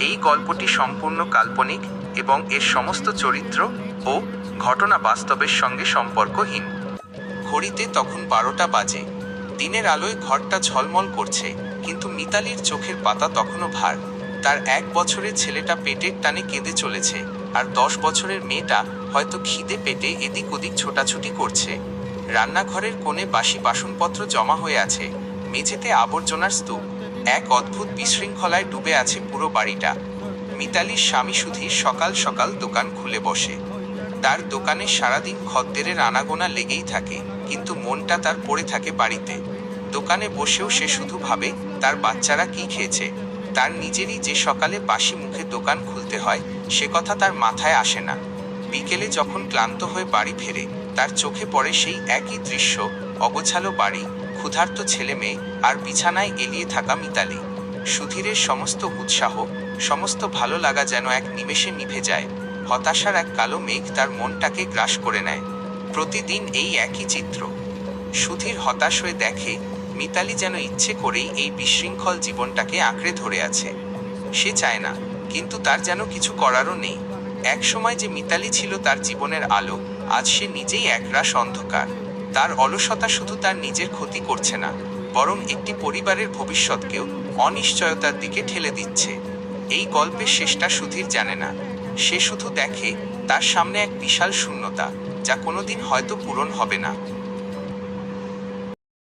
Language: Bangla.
এই গল্পটি সম্পূর্ণ কাল্পনিক এবং এর সমস্ত চরিত্র ও ঘটনা বাস্তবের সঙ্গে সম্পর্কহীন। ঘড়িতে তখন বারোটা বাজে। দিনের আলোয় ঘরটা ঝলমল করছে, কিন্তু মিতালির চোখের পাতা তখনও ভার। তার এক বছরের ছেলেটা পেটের টানে কেঁদে চলেছে, আর দশ বছরের মেয়েটা হয়তো খিদে পেটে এদিক ওদিক ছোটাছুটি করছে। রান্নাঘরের কোণে বাসি বাসনপত্র জমা হয়ে আছে, মেঝেতে আবর্জনার স্তূপ। এক অদ্ভুত বিশৃঙ্খলায় ডুবে আছে পুরো বাড়িটা। মিতালির স্বামী সুধীর সকাল সকাল দোকান খুলে বসে। তার দোকানে সারাদিন খদ্দেরের আনাগোনা লেগেই থাকে, কিন্তু মনটা তার পড়ে থাকে বাড়িতে। দোকানে বসেও সে শুধু ভাবে, তার বাচ্চারা কি খেয়েছে? তার নিজেরই যে সকালে বাসি মুখে দোকান খুলতে হয়, সে কথা তার মাথায় আসে না। বিকেলে যখন ক্লান্ত হয়ে বাড়ি ফেরে, তার চোখে পড়ে সেই একই দৃশ্য, অগোছালো বাড়ি ক্ষুধার্ত ছেলে মেয়ে আর বিছানায় এলিয়ে থাকা মিতালি। সুধীরের সমস্ত উৎসাহ, সমস্ত ভালো লাগা যেন এক নিমেষে নিভে যায়। হতাশার এক কালো মেঘ তার মনটাকে গ্রাস করে নেয়। প্রতিদিন এই একই চিত্র। সুধীর হতাশ হয়ে দেখে মিতালি যেন ইচ্ছে করেই এই বিশৃঙ্খল জীবনটাকে আঁকড়ে ধরে আছে। সে চায় না, কিন্তু তার যেন কিছু করারও নেই। এক সময় যে মিতালি ছিল তার জীবনের আলো, আজ সে নিজেই একরাশ অন্ধকার। তার অলসতা শুধু তার নিজের ক্ষতি করছে না, বরং একটি পরিবারের ভবিষ্যৎকেও অনিশ্চয়তার দিকে ঠেলে দিচ্ছে। এই গল্পের শেষটা সুধীর জানে না। সে শুধু দেখে তার সামনে এক বিশাল শূন্যতা, যা কোনোদিন হয়তো পূরণ হবে না।